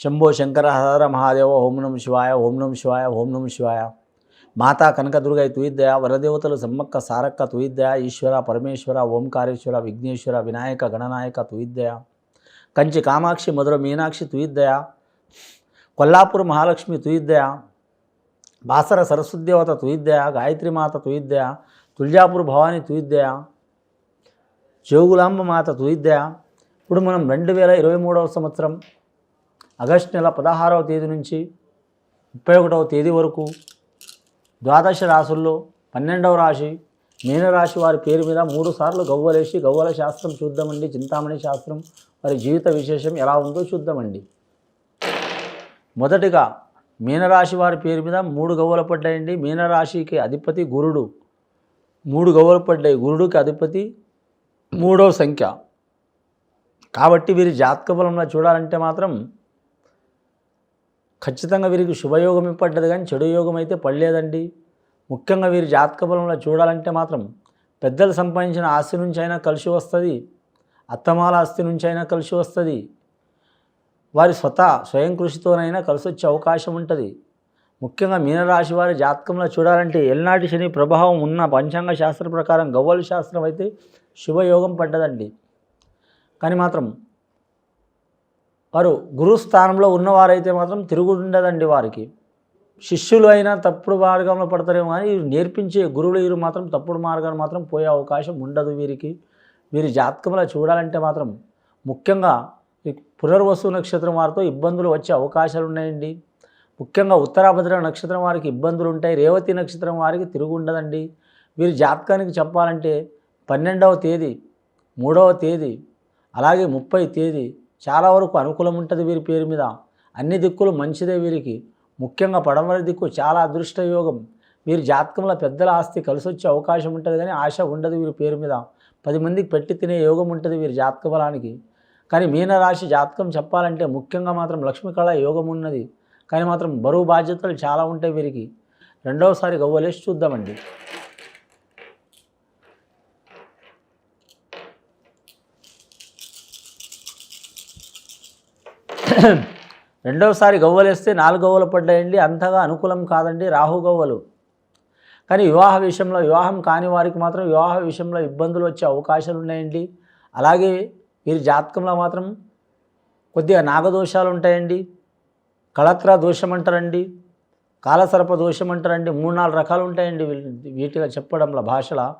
శంభో శంకర హర మహాదేవ ఓం నమ శివాయ ఓం నమ శివాయ ఓం నమ శివాయ. మాతా కనకదుర్గై తుయిద్దయ వరదేవతలు సమ్మక్క సారక్క తుయిద్దయ ఈశ్వర పరమేశ్వర ఓంకారేశ్వర విఘ్నేశ్వర వినాయక గణనాయక తుయిద్దయ. కంచి కామాక్షి మధుర మీనాక్షి తుయిద్దయ. కొల్లాపూర్ మహాలక్ష్మి తుయిద్దయ. బాసర సరస్వదేవత తుయిద్దయ. గాయత్రి మాత తుయిద్దయ. తుల్జాపూర్ భవాని తుయిద్దయ. జోగులాంబ మాత తుయిద్దయ. ఇప్పుడు మనం రెండు వేల ఇరవై మూడవ సంవత్సరం ఆగస్టు నెల పదహారవ తేదీ నుంచి ముప్పై ఒకటవ తేదీ వరకు ద్వాదశ రాశుల్లో పన్నెండవ రాశి మీనరాశి వారి పేరు మీద మూడు సార్లు గవ్వలేసి గవ్వల శాస్త్రం చూద్దామండి చింతామణి శాస్త్రం వారి జీవిత విశేషం ఎలా ఉందో చూద్దామండి. మొదటిగా మీనరాశి వారి పేరు మీద మూడు గవ్వలు పడ్డాయండి. మీనరాశికి అధిపతి గురుడు. మూడు గవ్వలు పడ్డాయి. గురుడికి అధిపతి మూడవ సంఖ్య. కాబట్టి వీరి జాతక బలంలో చూడాలంటే మాత్రం ఖచ్చితంగా వీరికి శుభయోగం పడ్డది కానీ చెడు యోగం అయితే పడలేదండి. ముఖ్యంగా వీరి జాతక బలంలో చూడాలంటే మాత్రం పెద్దలు సంపాదించిన ఆస్తి నుంచి అయినా కలిసి వస్తుంది అత్తమాల ఆస్తి నుంచి అయినా కలిసి వస్తుంది వారి స్వత స్వయం కృషితోనైనా కలిసి వచ్చే అవకాశం ఉంటుంది. ముఖ్యంగా మీనరాశి వారి జాతకంలో చూడాలంటే ఎల్నాటి శని ప్రభావం ఉన్న పంచాంగ శాస్త్ర ప్రకారం గవ్వల శాస్త్రం అయితే శుభయోగం పడ్డదండి. కానీ మాత్రం వారు గురు స్థానంలో ఉన్నవారైతే మాత్రం తిరుగుండదండి వారికి. శిష్యులు అయినా తప్పుడు మార్గంలో పడతారేమో కానీ నేర్పించే గురువులు వీరు మాత్రం తప్పుడు మార్గాన్ని మాత్రం పోయే అవకాశం ఉండదు వీరికి. వీరి జాతకంలో చూడాలంటే మాత్రం ముఖ్యంగా పునర్వసు నక్షత్రం వారితో ఇబ్బందులు వచ్చే అవకాశాలు ఉన్నాయండి. ముఖ్యంగా ఉత్తరాభద్ర నక్షత్రం వారికి ఇబ్బందులు ఉంటాయి. రేవతి నక్షత్రం వారికి తిరుగు ఉండదండి వీరి జాతకానికి చెప్పాలంటే పన్నెండవ తేదీ మూడవ తేదీ అలాగే ముప్పై తేదీ చాలా వరకు అనుకూలం ఉంటుంది వీరి పేరు మీద. అన్ని దిక్కులు మంచిదే వీరికి. ముఖ్యంగా పడమర దిక్కు చాలా అదృష్ట యోగం వీరి జాతకంలో పెద్దల ఆస్తి కలిసి వచ్చే అవకాశం ఉంటుంది కానీ ఆశ ఉండదు వీరి పేరు మీద. పది మందికి పెట్టి తినే యోగం ఉంటుంది వీరి జాతక బలానికి. కానీ మీనరాశి జాతకం చెప్పాలంటే ముఖ్యంగా మాత్రం లక్ష్మీకళ యోగం ఉన్నది. కానీ మాత్రం బరువు బాధ్యతలు చాలా ఉంటాయి వీరికి. రెండవసారి గవ్వలేసి చూద్దామండి. రెండవసారి గవ్వలేస్తే నాలుగు గవ్వలు పడ్డాయండి. అంతగా అనుకూలం కాదండి. రాహు గవ్వలు. కానీ వివాహ విషయంలో వివాహం కాని వారికి మాత్రం వివాహ విషయంలో ఇబ్బందులు వచ్చే అవకాశాలు ఉన్నాయండి. అలాగే వీరి జాతకంలో మాత్రం కొద్దిగా నాగదోషాలు ఉంటాయండి. కళత్ర దోషం అంటారండి. కాలసర్ప దోషం అంటారండి. మూడు నాలుగు రకాలు ఉంటాయండి వీటిగా వీటిలో చెప్పడంలో భాషల.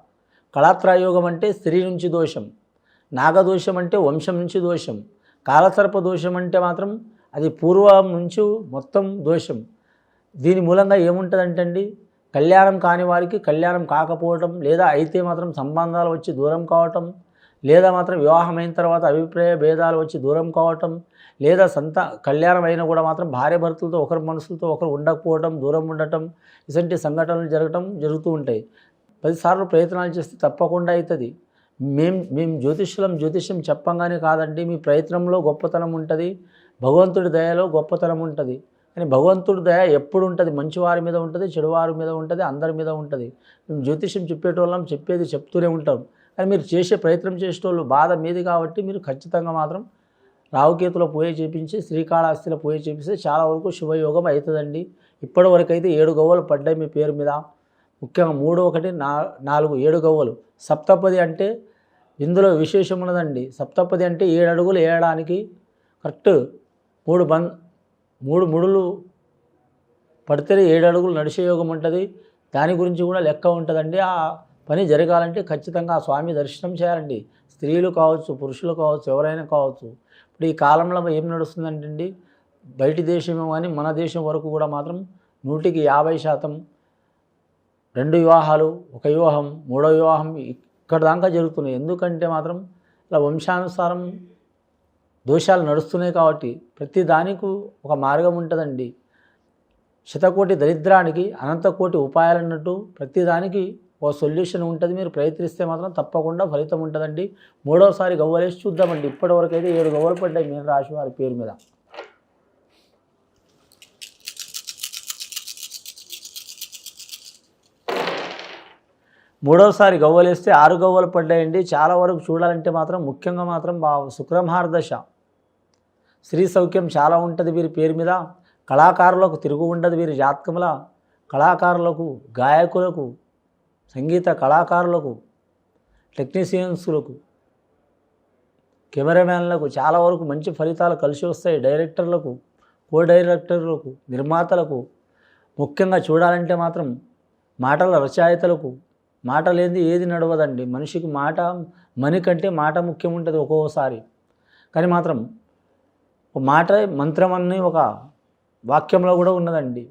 కళాత్రయోగం అంటే స్త్రీ నుంచి దోషం. నాగదోషం అంటే వంశం నుంచి దోషం. కాలసర్ప దోషం అంటే మాత్రం అది పూర్వం నుంచి మొత్తం దోషం. దీని మూలంగా ఏముంటుందంటే అండి కళ్యాణం కాని వారికి కళ్యాణం కాకపోవటం లేదా అయితే మాత్రం సంబంధాలు వచ్చి దూరం కావటం లేదా మాత్రం వివాహమైన తర్వాత అభిప్రాయ భేదాలు వచ్చి దూరం కావటం లేదా సంత కళ్యాణం అయినా కూడా మాత్రం భార్య భర్తలతో ఒకరి మనసులతో ఒకరు ఉండకపోవటం దూరం ఉండటం ఇటువంటి సంఘటనలు జరగటం జరుగుతూ ఉంటాయి. పదిసార్లు ప్రయత్నాలు చేస్తే తప్పకుండా అవుతుంది మేం మేము జ్యోతిష్యులం జ్యోతిష్యం చెప్పంగానే కాదండి మీ ప్రయత్నంలో గొప్పతనం ఉంటుంది భగవంతుడి దయలో గొప్పతనం ఉంటుంది. కానీ భగవంతుడి దయ ఎప్పుడు ఉంటుంది? మంచివారి మీద ఉంటుంది చెడువారి మీద ఉంటుంది అందరి మీద ఉంటుంది. మేము జ్యోతిష్యం చెప్పేటోళ్ళం చెప్పేది చెప్తూనే ఉంటాం. కానీ మీరు చేసే ప్రయత్నం చేసేటోళ్ళు బాధ మీది కాబట్టి మీరు ఖచ్చితంగా మాత్రం రావుకేతులో పూజ చేపించి శ్రీకాళహస్తిలో పూజ చేపిస్తే చాలా వరకు శుభయోగం అవుతుందండి. ఇప్పటి వరకు అయితే ఏడు గవ్వలు పడ్డాయి మీ పేరు మీద. ముఖ్యంగా మూడు ఒకటి నా నాలుగు ఏడు గవ్వలు. సప్తపది అంటే ఇందులో విశేషం ఉన్నదండి. సప్తపది అంటే ఏడు అడుగులు వేయడానికి కరెక్ట్ మూడు బంద్ మూడు ముడులు పడితేనే ఏడు అడుగులు నడిచే యోగం ఉంటుంది. దాని గురించి కూడా లెక్క ఉంటుందండి. ఆ పని జరగాలంటే ఖచ్చితంగా ఆ స్వామి దర్శనం చేయాలండి. స్త్రీలు కావచ్చు పురుషులు కావచ్చు ఎవరైనా కావచ్చు. ఇప్పుడు ఈ కాలంలో ఏం నడుస్తుందంటే అండి బయటి దేశమే కానీ మన దేశం వరకు కూడా మాత్రం నూటికి యాభై శాతం రెండు వివాహాలు ఒక వివాహం మూడో వివాహం ఇక్కడ దాకా జరుగుతున్నాయి. ఎందుకంటే మాత్రం ఇలా వంశానుసారం దోషాలు నడుస్తున్నాయి కాబట్టి ప్రతి దానికి ఒక మార్గం ఉంటుందండి. శతకోటి దరిద్రానికి అనంతకోటి ఉపాయాలు అన్నట్టు ప్రతి దానికి ఒక సొల్యూషన్ ఉంటుంది. మీరు ప్రయత్నిస్తే మాత్రం తప్పకుండా ఫలితం ఉంటుందండి. మూడోసారి గవ్వలేసి చూద్దామండి. ఇప్పటివరకు అయితే ఏడు గవ్వలు పడ్డాయి మీన రాశి వారి పేరు మీద. మూడోసారి గవ్వలేస్తే ఆరు గవ్వలు పడ్డాయండి. చాలా వరకు చూడాలంటే మాత్రం ముఖ్యంగా మాత్రం బా శుక్రమహార దశ స్త్రీ సౌఖ్యం చాలా ఉంటుంది వీరి పేరు మీద. కళాకారులకు తిరుగు ఉండదు వీరి జాతకముల. కళాకారులకు గాయకులకు సంగీత కళాకారులకు టెక్నీషియన్స్లకు కెమెరామ్యాన్లకు చాలా వరకు మంచి ఫలితాలు కలిసి వస్తాయి. డైరెక్టర్లకు కో డైరెక్టర్లకు నిర్మాతలకు. ముఖ్యంగా చూడాలంటే మాత్రం మాటల రచయితలకు మాట లేనిది ఏది నడవదండి. మనిషికి మాట మని కంటే మాట ముఖ్యం ఉంటుంది ఒక్కోసారి. కానీ మాత్రం ఒక మాట మంత్రం అని ఒక వాక్యంలో కూడా ఉన్నదండి.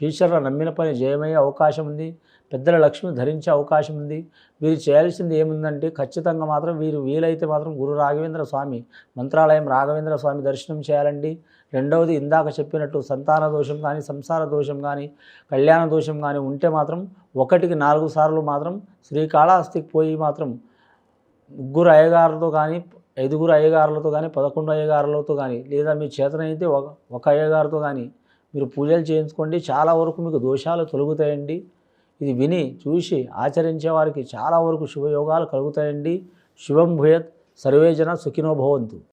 ఫ్యూచర్లో నమ్మిన పని జయమయ్యే అవకాశం ఉంది పెద్దల లక్ష్మి ధరించే అవకాశం ఉంది. వీరు చేయాల్సింది ఏముందంటే ఖచ్చితంగా మాత్రం వీరు వీలైతే మాత్రం గురు రాఘవేంద్ర స్వామి మంత్రాలయం రాఘవేంద్ర స్వామి దర్శనం చేయాలండి. రెండవది ఇందాక చెప్పినట్టు సంతాన దోషం కానీ సంసార దోషం కానీ కళ్యాణ దోషం కానీ ఉంటే మాత్రం ఒకటికి నాలుగు సార్లు మాత్రం శ్రీకాళహస్తికి పోయి మాత్రం ముగ్గురు అయ్యగారులతో కానీ ఐదుగురు అయ్యగారులతో కానీ పదకొండు అయ్యగారులతో కానీ లేదా మీ చేతనైతే ఒక ఒక అయ్యగారితో కానీ మీరు పూజలు చేయించుకోండి. చాలా వరకు మీకు దోషాలు తొలగుతాయండి. ఇది విని చూసి ఆచరించే వారికి చాలా వరకు శుభయోగాలు కలుగుతాయండి. శుభం భూయత్. సర్వేజన సుఖినో భవంతు.